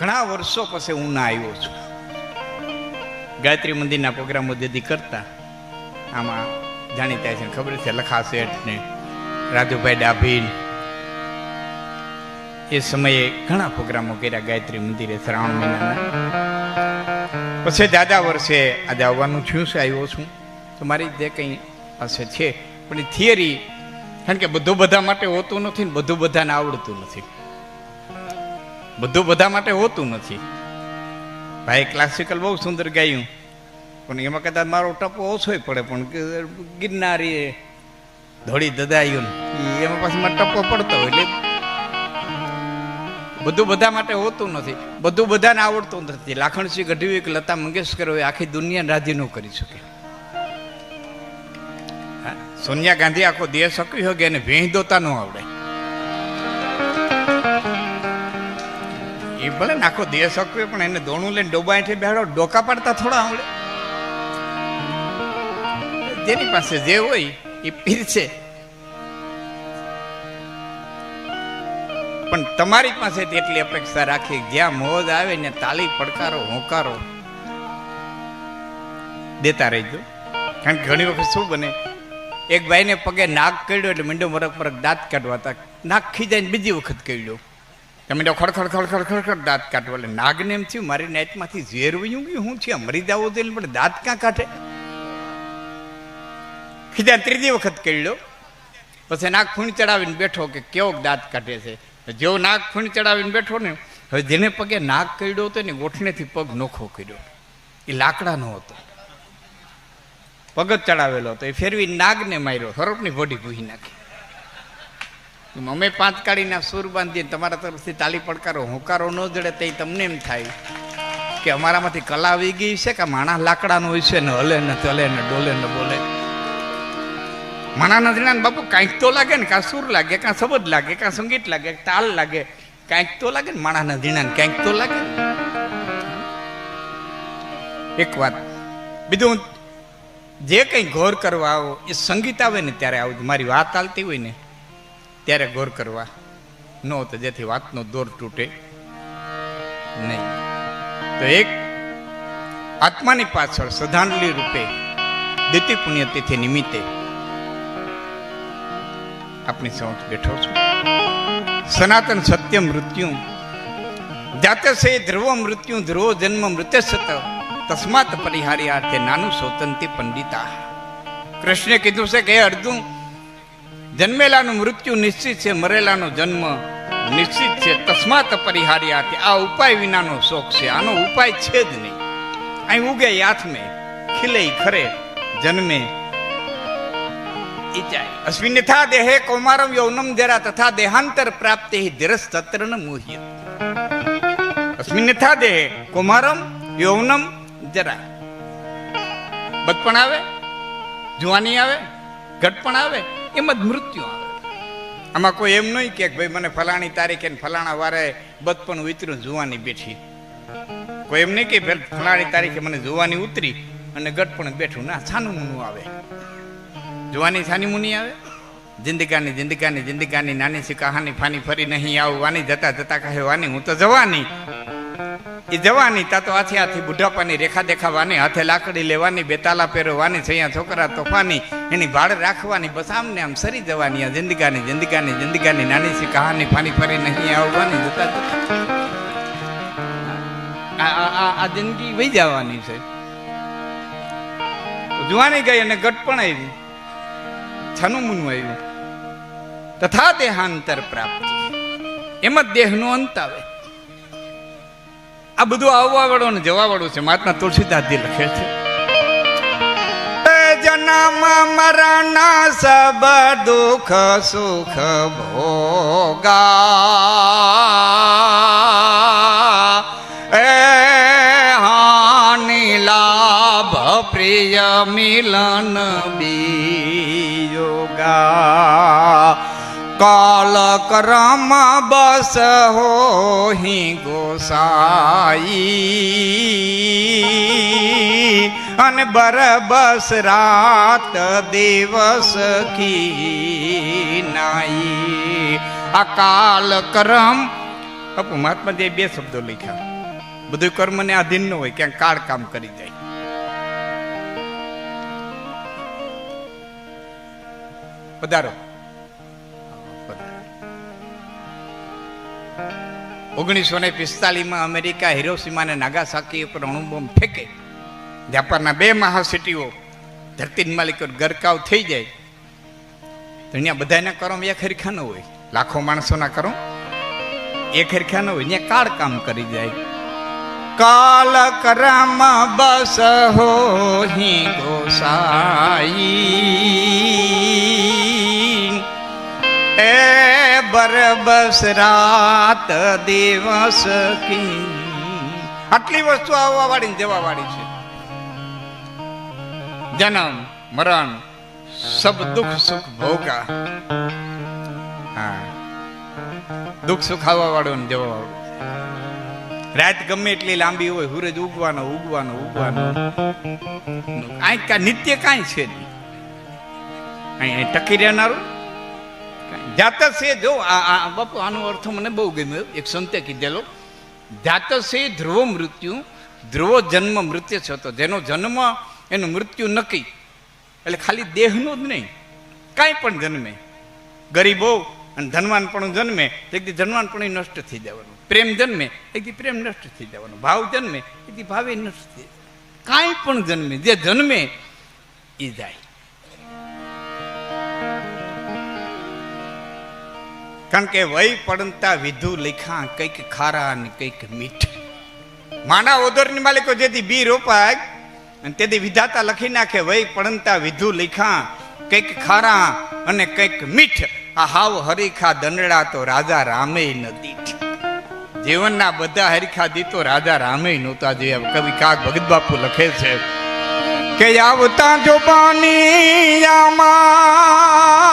ઘણા વર્ષો પછી હું ના આવ્યો છું. ગાયત્રી મંદિરના પ્રોગ્રામો દીદી કરતા આમાં જાણીતા છે ખબર છે લખા શેઠ ને રાજુભાઈ ડાભીન. એ સમયે ઘણા પ્રોગ્રામો કર્યા ગાયત્રી મંદિરે શ્રાવણ મહિનાના. પછી દાદા વર્ષે આજે આવવાનું થયું છે, આવ્યો છું. તો મારી જે કંઈ પાસે છે, પણ થિયરી કારણ કે બધું બધા માટે હોતું નથી ને બધું બધાને આવડતું નથી. બધું બધા માટે હોતું નથી. ભાઈ ક્લાસિકલ બહુ સુંદર ગાયું. પણ એમાં કદાચ મારો ટપો ઓછો પડે, પણ ગિરનારી ધોળી દદાયું એમાં પાછું મારો ટપો પડતો હોય એટલે બધું બધા માટે હોતું નથી. બધું બધાને આવડતું નથી. લાખણસિંહ ગઢવી કે લતા મંગેશકર હોય, આખી દુનિયા રાજી ન કરી શકે. સોનિયા ગાંધી આખો દેશ શક્યો કે એને વેંધોતા ન આવડે. એ ભલે નાખો દેશ અકવે પણ એને દોણું લઈને ડોબા હેઠે બેહાડો, ડોકા પાડતા થોડા આવડે. જેની પાસે જે હોય એ પીર છે. પણ તમારી પાસે એટલી અપેક્ષા રાખી, જ્યાં મોજ આવે ને તાલી પડકારો, હોંકારો દેતા રહીજો. કારણ કે ઘણી વખત શું બને, એક ભાઈને પગે નાક કર્યો એટલે મીંડો મરક મરક દાંત કાઢવા હતા. નાક ખીજાઈને બીજી વખત કર્યો. તમે તો ખડખડ ખડખડ ખડખડ દાંત કાઢવા એટલે નાગને એમ થયું, મારી ઝેર વયું ગયું હું છે? મરી જવું જોઈએ પણ દાંત ક્યાં કાઢે? ખીજા ત્રીજી વખત કર્યો પછી નાક ફૂણ ચડાવીને બેઠો કે કેવો દાંત કાઢે છે? જેવો નાક ફૂણ ચડાવીને બેઠો ને, હવે જેને પગે નાક કર્યો હતો ને ગોઠણેથી પગ નોખો કર્યો. એ લાકડાનો હતો. પગ ચડાવેલો હતો. એ ફેરવી નાગને માર્યો. સરોપની બોડી ભૂહી નાખી. અમે પાંચ કાળીના સૂર બાંધીને તમારા તરફથી તાલી પડકારો, હોંકારો ન જડે તે તમને એમ થાય કે અમારામાંથી કલા આવી ગઈ છે કે માણા લાકડાનો હોય છે ને હલે ને ચલે ને ડોલે ને બોલે. માણા નદીના બાપુ કાંઈક તો લાગે ને કાં સુર લાગે, કાં શબ્દ લાગે, કાં સંગીત લાગે તાલ લાગે, કાંઈક તો લાગે ને માણા નદીના કાંઈક તો લાગે. એક વાત, બીજું જે કંઈ ગોર કરવા આવો, એ સંગીત આવે ને ત્યારે આવું મારી વાત ચાલતી હોય ને ત્યારે ગોર કરવા ન તો જેથી વાતનો દોર તૂટે નહીં. તો એક આત્માની પાછળ શ્રદ્ધાંજલિ રૂપે દ્વિતી પુણ્યતિથિ નિમિત્તે આપણી સમક્ષ બેઠો છું. સનાતન સત્ય મૃત્યુ, જાતે સે ધ્રુવ મૃત્યુ, ધ્રુવ જન્મ મૃત્ય સત, તસ્માત પરિહારી અર્થે નાનું સ્વતંત્ર પંડિતા. કૃષ્ણે કીધું છે કે અર્ધું જન્મેલાનું મૃત્યુ નિશ્ચિત છે, મરેલાનો જન્મ નિશ્ચિત છે. તસ્માત પરિહાર્યાર્થે. આ ઉપાય વિનાનો શોખ છે. આનો ઉપાય છે જ નહીં. અહીં ઉગે હાથમે ખીલે ખરે, જન્મે. અસ્મિન્યથા દેહે કૌમારમ યૌનમ જરા તથા દેહાંતર પ્રાપ્તે ધીરસ તત્ર ન અસ્મિન્યથા દેહે કૌમારમ યૌનમ જરા. બચપણ આવે? જુવાની આવે? ઘટપણ આવે? એમ જ મૃત્યુ આવે. આમાં કોઈ એમ નહીં કે ભાઈ મને ફલાણી તારીખે ફલાણા વારે બચપણ ઉતર્યું જુવાની બેઠી. કોઈ એમ નહીં કે ફલાણી તારીખે મને જોવાની ઉતરી અને ગટપણ બેઠું. ના છાનું મુનું આવે. જોવાની છાની મુની આવે? જિંદગાની જિંદગાની જિંદગાની, નાની સી કહાની ફાની ફરી નહીં આવું. વાની જતા જતા કહે, વાની, હું તો જવાની. એ જવાની, તા તો આથી આથી બુઢાપાની રેખા દેખાવાની, હાથે લાકડી લેવાની બેતાલા પહેરવાની છૈયા છોકરા તોફાની, એની ભાડ રાખવાની, બસ આમને આમ સરી જવાની, આ જિંદગાની જિંદગાની જિંદગાની નાની સી કહાની ફાની ફરી નહીં આવવાની, જતા આ જિંદગી વહી જવાની છે. જુવાની ગઈ અને ગટપણ આવી. છનું મુનું આવ્યું. તથા દેહાંતર પ્રાપ્તિ. એમ જ દેહનો અંત આવે. આ બધું આવવા વાળો ને જવા વાળું છે. મહાત્મા તુલસીદાસજી લખે છે. જન્મ મરણ સબ દુઃખ, સુખ, ભોગા. એ હાનિ, લાભ, પ્રિય, મિલન બીયોગા કાલ કરમ બસ હોહી ગોસાઈ અને બરબસ રાત દિવસ કી નાઈ અકાલ કરમ અપુ મહાત્મા જે બે શબ્દો લખ્યા. બધું કર્મને આધીન ન હોય, ક્યાંક કાળ કામ કરી જાય. પધારો. ઓગણીસો ને પિસ્તાલીસમાં અમેરિકા હિરોસીમા નાગાસાકી ઉપર અણુબોમ્બ ફેંકે. જાપાનના બે મહાસિટીઓ ધરતી માલિક ગરકાવ થઈ જાય. તો અહીંયા બધાના કરમ એક હરખા ન હોય. લાખો માણસોના કરમ એક હરખા ન હોય. અહીંયા કાળ કામ કરી જાય. કાલ કરમ બસ હી ગોસાઈ. એ બરબસ રાત દિવસ આટલી વસ્તુ આવવા વાળી જવા વાળી છે જન્મ મરણ સબ દુઃખ સુખ ભોગા દુઃખ સુખ આવવા વાળું ને જવા વાળો રાત ગમે એટલી લાંબી હોય સૂરજ ઉગવાનો ઉગવાનો ઉગવાનો. આ કા નિત્ય કાંઈ છે નહીં. અહીં ટકી રહેનારું? કાંઈ. જાત જો આ બાપુ, આનો અર્થ મને બહુ ગમ્યો. એક સંતે કીધેલો, જાતસે ધ્રુવ મૃત્યુ, ધ્રુવ જન્મ મૃત્યુ છે. તો જેનો જન્મ, એનું મૃત્યુ નક્કી. એટલે ખાલી દેહનું જ નહીં, કાંઈ પણ જન્મે. ગરીબો અને ધનવાન પણ જન્મે એકથી એક દી ધનવાન પણ નષ્ટ થઈ જવાનું. પ્રેમ જન્મે એકથી પ્રેમ નષ્ટ થઈ જવાનું. ભાવ જન્મે એથી ભાવે નષ્ટ થઈ કાંઈ પણ જન્મે, જે જન્મે એ જાય. કારણ કે વય પડતા વિધુ લખા કંઈક ખારા અને કંઈક મીઠ. માના ઓદરની માલિકો જેથી બી રોપાય, અને તેથી વિધાતા લખી નાખે, વય પડતા વિધુ લખા કંઈક ખારા અને કંઈક મીઠ. આ હાવ હરીખા દંડડા તો રાજા રામે ન જીવનના બધા હરીખા દીતો રાજા રામે નહોતા જોયા કવિ કાક ભગત બાપુ લખે છે. કે આવતા જો પાણીયામાં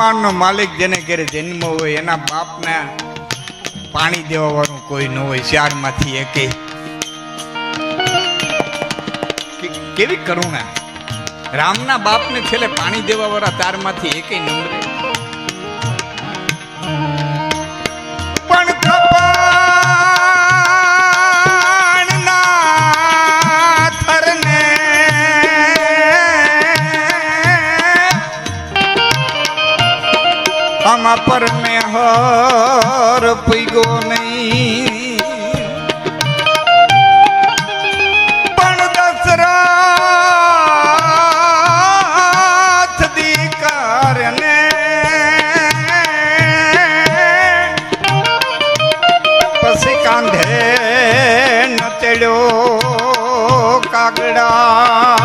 બ્રહ્માંડનો માલિક જેને ઘેરે જન્મ હોય, એના બાપને પાણી દેવા વાળું કોઈ ન હોય ચારમાંથી એકે. કેવી કરુણા. રામના બાપને છેલ્લે પાણી દેવા વાળા તારમાંથી એકે નમરે આમાં પર મેં હર પીગો નહીં. પણ દશરથ દીકરને પછી કાંધે ન ચડ્યો કાગડા.